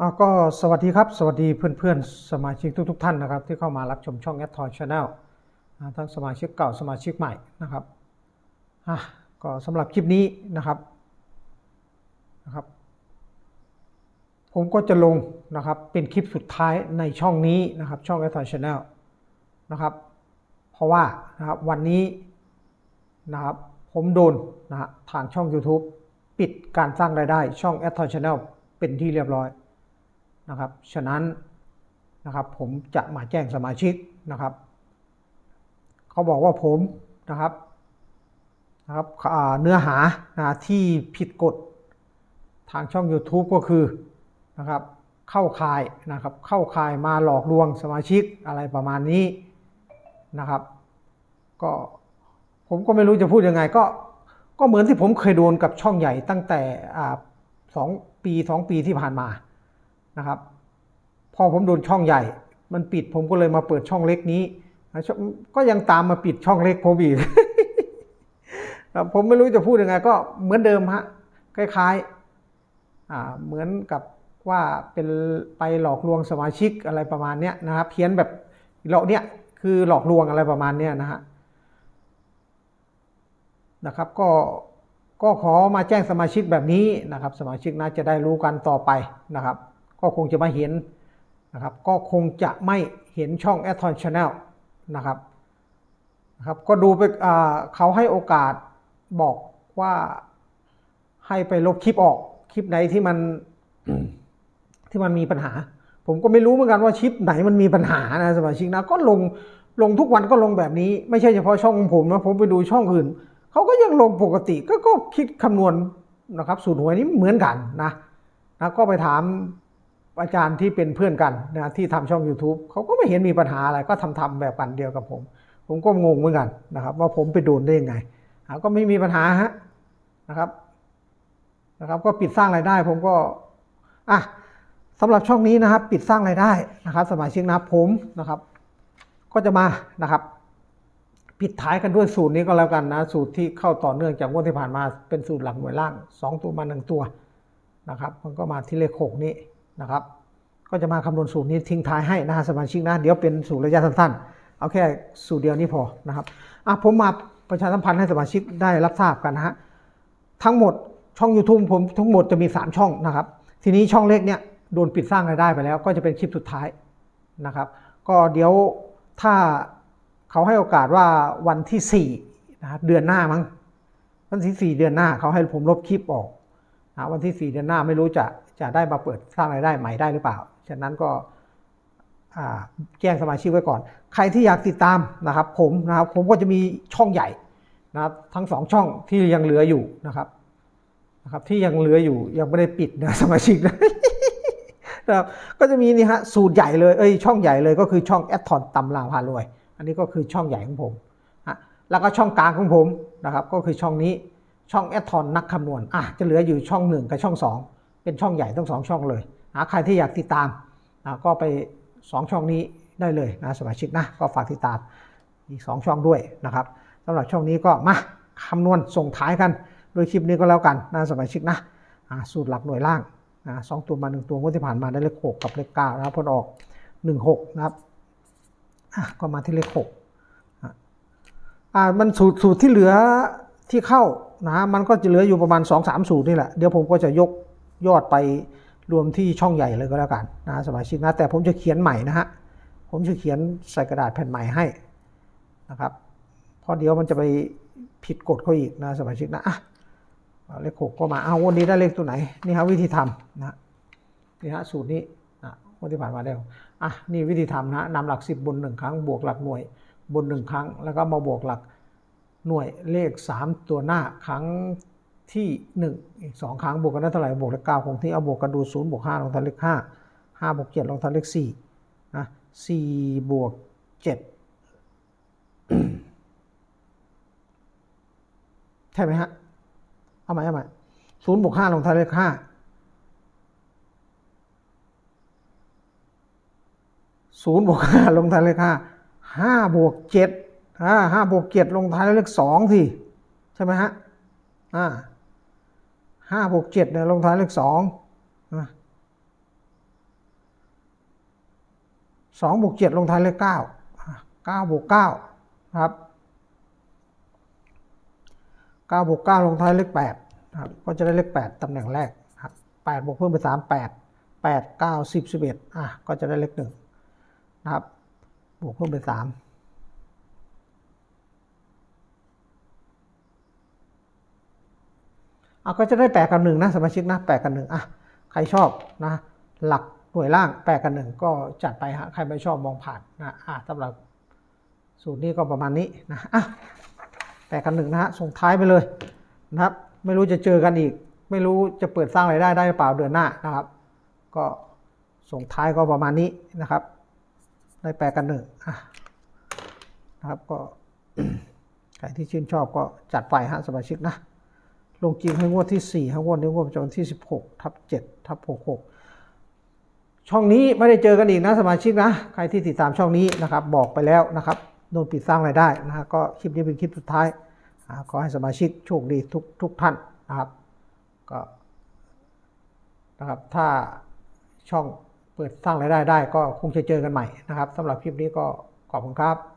อาก็สวัสดีครับ สวัสดีเพื่อนๆ สมาชิกทุกๆท่านนะครับ ที่เข้ามารับชมช่อง a d t o y Channel อ่าทั้งสมาชิกเก่าสมาชิกใหม่นะครับอะก็สำหรับคลิปนี้นะครับนะครับ ผมก็จะลงนะครับเป็นคลิปสุดท้ายในช่องนี้นะครับ ช่อง a d t o y Channel นะครับเพราะว่านะครับวันนี้นะครับผมโดนนะฮะทางช่อง YouTube ปิดการสร้างรายได้ช่อง a d t o y Channel เป็นที่เรียบร้อย นะครับ ฉะนั้นนะครับผมจะมาแจ้งสมาชิกนะครับเขาบอกว่าผมนะครับนะครับเนื้อหานะที่ผิดกฎทางช่อง YouTube ก็คือนะครับเข้าข่ายนะครับเข้าข่ายมาหลอกลวงสมาชิกอะไรประมาณนี้นะครับก็ผมก็ไม่รู้จะพูดยังไงก็ก็เหมือนที่ผมเคยโดนกับช่องใหญ่ตั้งแต่อ่าสองปีสองปีที่ผ่านมา นะครับ พอผมโดนช่องใหญ่ มันปิดผมก็เลยมาเปิดช่องเล็กนี้ก็ยังตามมาปิดช่องเล็กผมอีกผมไม่รู้จะพูดยังไง ก็เหมือนเดิมฮะคล้ายๆเหมือนกับว่าเป็นไปหลอกลวงสมาชิกอะไรประมาณเนี้ยนะครับ เพี้ยนแบบเราเนี่ยคือหลอกลวงอะไรประมาณเนี้ยนะฮะนะครับ ก็ก็ขอมาแจ้งสมาชิกแบบนี้นะครับ สมาชิกน่าจะได้รู้กันต่อไปนะครับ ก็คงจะมาเห็นนะครับ ก็คงจะไม่เห็นช่อง a t o n Channel นะครับนะครับ ก็ดูไปอ่าเขาให้โอกาสบอกว่าให้ไปลบคลิปออกคลิปไหนที่มันที่มันมีปัญหา ผมก็ไม่รู้เหมือนกันว่าคลิปไหนมันมีปัญหานะสมาชิกนะก็ลงลงทุกวันก็ลงแบบนี้ ไม่ใช่เฉพาะช่องของผมนะผมไปดูช่องอื่นเขาก็ยังลงปกติก็ก็คิดคำนวณนะครับ สูตรหวยนี้เหมือนกันนะนะก็ไปถาม อาจารย์ที่เป็นเพื่อนกันนะที่ทำช่อง YouTube เขาก็ไม่เห็นมีปัญหาอะไรก็ทำทำแบบกันเดียวกับผม ผมก็งงเหมือนกันนะครับ ว่าผมไปโดนได้ยังไงก็ไม่มีปัญหาฮะนะครับนะครับ ก็ปิดสร้างรายได้ ผมก็อะสำหรับช่องนี้นะครับ ปิดสร้างรายได้นะครับ สมาชิกนะผมนะครับ ก็จะมานะครับ ปิดท้ายกันด้วยสูตรนี้ก็แล้วกันนะ สูตรที่เข้าต่อเนื่องจากงวดที่ผ่านมาเป็นสูตรหลักหน่วยล่างสองตัวมาหนึ่งตัวนะครับ มันก็มาที่เลขหกนี้ นะครับ ก็จะมาคำนวณสูตรนี้ทิ้งท้ายให้นะฮะสมาชิกนะ เดี๋ยวเป็นสูตรระยะสั้นๆ เอาแค่สูตรเดียวนี้พอนะครับอะผมมาประชาสัมพันธ์ให้สมาชิกได้รับทราบกันนะฮะทั้งหมดช่อง YouTube ผมทั้งหมดจะมี 3 ช่องนะครับ ทีนี้ช่องเล็กเนี่ยโดนปิดสร้างรายได้ไปแล้ว ก็จะเป็นคลิปสุดท้ายนะครับ ก็เดี๋ยวถ้าเขาให้โอกาสว่าวันที่4นะเดือนหน้ามั้งวันที่4เดือนหน้าเขาให้ผมลบคลิปออก วันที่ 4 เดือนหน้าไม่รู้จะจะได้มาเปิดสร้างรายได้ใหม่ได้หรือเปล่า ฉะนั้นก็แจ้งสมาชิกไว้ก่อน ใครที่อยากติดตามนะครับ ผมนะครับผมก็จะมีช่องใหญ่นะครับทั้งสองช่องที่ยังเหลืออยู่นะครับนะครับที่ยังเหลืออยู่ยังไม่ได้ปิดนะสมาชิกนะนะครับก็จะมีนี่ฮะสูตรใหญ่เลยเอ้ยช่องใหญ่เลยก็คือช่องแอดทอนตำลาวพารวย อันนี้ก็คือช่องใหญ่ของผมฮะแล้วก็ช่องกลางของผมนะครับ ก็คือช่องนี้ ช่องแอดทอนนักคำนวณอะจะเหลืออยู่ช่องหนึ่งกับช่องสองเป็นช่องใหญ่ทั้งสองช่องเลยนะใครที่อยากติดตามนะก็ไปสองช่องนี้ได้เลยนะสมาชิกนะก็ฝากติดตามอีกสองช่องด้วยนะครับสำหรับช่องนี้ก็มาคำนวณส่งท้ายกันโดยคลิปนี้ก็แล้วกันนะสมาชิกนะสูตรหลักหน่วยล่างนะสองตัวมาหนึ่งตัวงวดที่ผ่านมาได้เลขหกกับเลขเก้านะครับผลออกหนึ่งหกนะครับอะก็มาที่เลขหกอ่ามันสูตรสูตรที่เหลือที่เข้า นะมันก็จะเหลืออยู่ประมาณ2อสามสูตรนี่แหละ เดี๋ยวผมก็จะยกยอดไปรวมที่ช่องใหญ่เลยก็แล้วกันนะสมาชิกนะ แต่ผมจะเขียนใหม่นะฮะ ผมจะเขียนใส่กระดาษแผ่นใหม่ให้นะครับเพราะเดี๋ยวมันจะไปผิดกฎเขาอีกนะสมาชิกนะเอาเลขหกก็มาเอาวันนี้ได้เลขตัวไหนนี่ฮะวิธีทำนะนี่ฮะสูตรนี้นะวันที่ผ่านมาแล้วอะนี่วิธีทำนะนำหลักสิบบนหนึ่งครั้งบวกหลักหน่วยบนหนึ่งครั้ง แล้วก็มาบวกหลัก หน่วยเลข 3 ตัวหน้าครั้งที่1อีกสองครั้งบวกกันได้เท่าไหร่บวกเลขเก้าคงที่เอาบวกกันดู0บวก5ลงทันเลข5 5บวก7ลงทันเลข4นะ4บวก7ใช่ไหมฮะ เอาใหม่เอาใหม่ศูนย์บวกห้าลงท้ายเลขห้าศูนย์บวกห้าลงท้ายเลขห้าห้าบวกเจ็ด อ่าห้าบวกเจ็ดลงท้ายเลขสองสิใช่ไหมฮะอ่าห้าบวกเจ็ดเนี่ยลงท้ายเลขสองสองบวกเจ็ดลงท้ายเลขเก้าเก้าบวกเก้าครับเก้าบวกเก้าลงท้ายเลขแปดครับก็จะได้เลขแปดตำแหน่งแรกครับแปดบวกเพิ่มไปสามแปดแปดเก้าสิบสิบเอ็ดอะก็จะได้เลขหนึ่งนะครับบวกเพิ่มไปสาม อะก็จะได้แปดกับหนึ่งนะสมาชิกนะแปดกับหนึ่งอะใครชอบนะหลักหน่วยล่างแปดกับหนึ่งก็จัดไปฮะใครไม่ชอบมองผ่านนะอะสำหรับสูตรนี้ก็ประมาณนี้นะอะแปดกับหนึ่งนะฮะส่งท้ายไปเลยนะครับไม่รู้จะเจอกันอีก ไม่รู้จะเปิดสร้างรายได้ได้หรือเปล่าเดือนหน้านะครับ ก็ส่งท้ายก็ประมาณนี้นะครับได้แปดกับหนึ่งนะครับก็ใครที่ชื่นชอบก็จัดไปฮะสมาชิกนะ ลงจริงให้งวดที่ 4 ให้งวดนี้งวดประจำวันที่ 16 ทับ7ทับ66 ช่องนี้ไม่ได้เจอกันอีกนะสมาชิกนะ ใครที่ติดตามช่องนี้นะครับ บอกไปแล้วนะครับโดนปิดสร้างรายได้นะฮะก็คลิปนี้เป็นคลิปสุดท้ายขอให้สมาชิกโชคดีทุกทุกท่านนะครับก็นะครับถ้าช่องเปิดสร้างรายได้ได้ก็คงจะเจอกันใหม่นะครับสำหรับคลิปนี้ก็ขอบคุณครับ